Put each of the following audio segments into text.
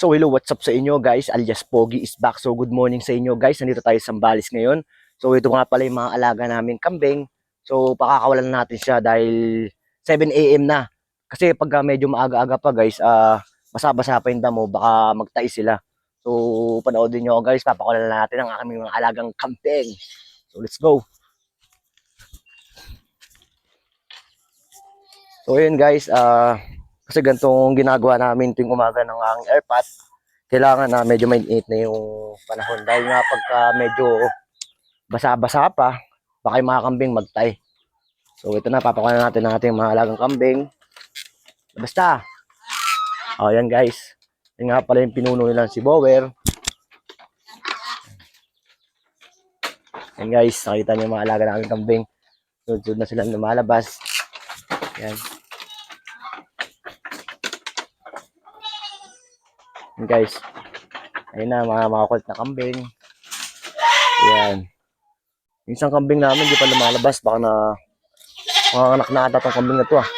So hello, what's up sa inyo guys? Alias Pogi is back. So good morning sa inyo guys. Nandito tayo sa Sambales ngayon. So ito nga pala yung mga alaga namin kambing. So pakakawalan natin siya dahil 7 a.m. na. Kasi pag medyo maaga-aga pa guys, ah basa-basa pa yung damo, baka magtai sila. So panoodin nyo guys, papakawalan na natin ang aming mga alagang kambing. So let's go. So yun guys, ah kasi ganitong ginagawa namin tuwing umaga ng ang airpot. Kailangan na medyo mainit na yung panahon. Dahil nga pagka medyo basa-basa pa, baka yung mga kambing magtay. So ito na, papakuha na natin ang ating mga alagang kambing. Basta. O yan guys. Yan nga pala yung pinuno nila si Bower. Yan guys, nakita niyo yung mga alaga namin kambing. Sunod-sunod na sila lumalabas. Yan. Yan guys. Ayun na, mga mga kulit na kambing. Ayan. Yung isang kambing namin, di pa lumalabas. Baka na, mga anak na ata tong kambing na to ah.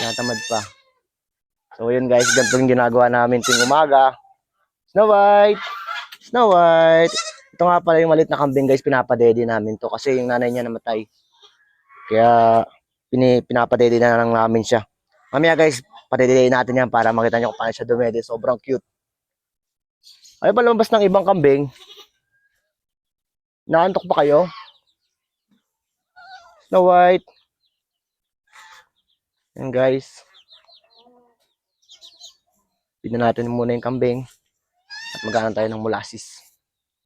Natamad pa. So yun guys, ganito yung ginagawa namin tuwing umaga. Snow White! Snow White! Ito nga pala yung malit na kambing guys, pinapadede namin to kasi yung nanay niya namatay. Kaya pini, pinapadede na lang namin siya. Mamaya guys, patidilay natin yan para makita nyo kung paano siya dumede. Sobrang cute. Ay ba lumabas ng ibang kambing? Naantok pa kayo? Snow White. Yan guys. Pina natin muna yung kambing. At magkanan tayo ng molasses.